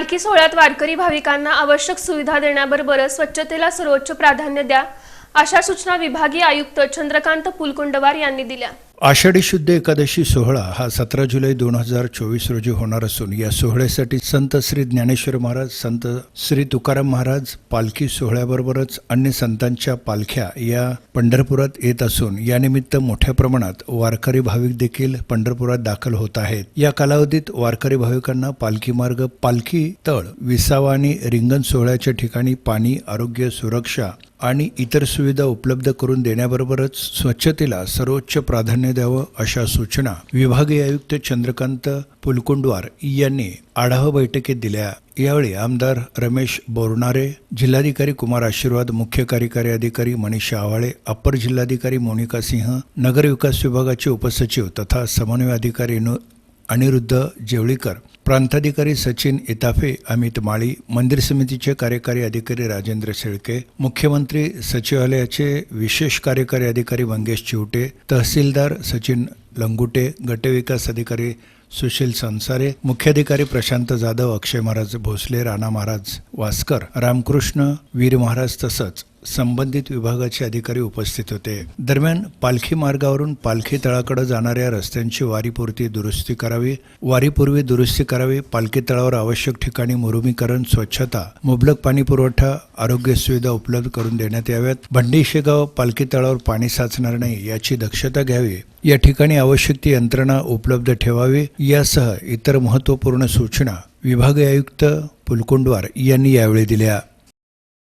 पालखी सोहळ्यात वारकरी भाविकांना आवश्यक सुविधा देण्याबरोबरच स्वच्छतेला सर्वोच्च प्राधान्य द्या अशा सूचना विभागीय आयुक्त चंद्रकांत पुलकुंडवार यांनी दिल्या. आषाढी शुद्ध एकादशी सोहळा हा सतरा जुलै दोन हजार चोवीस रोजी होणार असून या सोहळ्यासाठी संत श्री ज्ञानेश्वर महाराज संत श्री तुकाराम महाराज पालखी सोहळ्याबरोबरच अन्य संतांच्या पालख्या या पंढरपुरात येत असून यानिमित्त मोठ्या प्रमाणात वारकरी भाविक देखील पंढरपुरात दाखल होत आहेत. या कालावधीत वारकरी भाविकांना पालखी मार्ग पालखी तळ विसावा आणि रिंगण सोहळ्याच्या ठिकाणी पाणी आरोग्य सुरक्षा आणि इतर सुविधा उपलब्ध करून देण्याबरोबरच स्वच्छतेला सर्वोच्च प्राधान्य द्यावं अशा सूचना विभागीय आयुक्त चंद्रकांत पुलकुंडवार यांनी आढावा बैठकीत दिल्या. यावेळी आमदार रमेश बोरणारे जिल्हाधिकारी कुमार आशीर्वाद मुख्य कार्यकारी अधिकारी मनीषा आवाळे अप्पर जिल्हाधिकारी मोनिका सिंह नगर विकास विभागाचे उपसचिव तथा समन्वय अधिकारी अनिरुद्ध जेवळीकर प्रांताधिकारी सचिन इताफे अमित माळी मंदिर समितीचे कार्यकारी अधिकारी राजेंद्र शेळके मुख्यमंत्री सचिवालयाचे विशेष कार्यकारी अधिकारी मंगेश चिवटे तहसीलदार सचिन लंगुटे गटविकास अधिकारी सुशील संसारे मुख्याधिकारी प्रशांत जाधव अक्षय महाराज भोसले राणा महाराज वास्कर रामकृष्ण वीर महाराज तसंच संबंधित विभागाचे अधिकारी उपस्थित होते. दरम्यान पालखी मार्गावरून पालखी तळाकडे जाणाऱ्या रस्त्यांची वारीपुरती दुरुस्ती करावी. वारीपूर्वी दुरुस्ती करावी पालखी तळावर आवश्यक ठिकाणी मुरुमीकरण स्वच्छता मुबलक पाणी पुरवठा आरोग्य सुविधा उपलब्ध करून देण्यात याव्यात. भंडी शेगाव पालखी तळावर पाणी साचणार नाही याची दक्षता घ्यावी. या ठिकाणी आवश्यक ती यंत्रणा उपलब्ध ठेवावी. यासह इतर महत्त्वपूर्ण सूचना विभागीय आयुक्त पुलकुंडवार यांनी यावेळी दिल्या.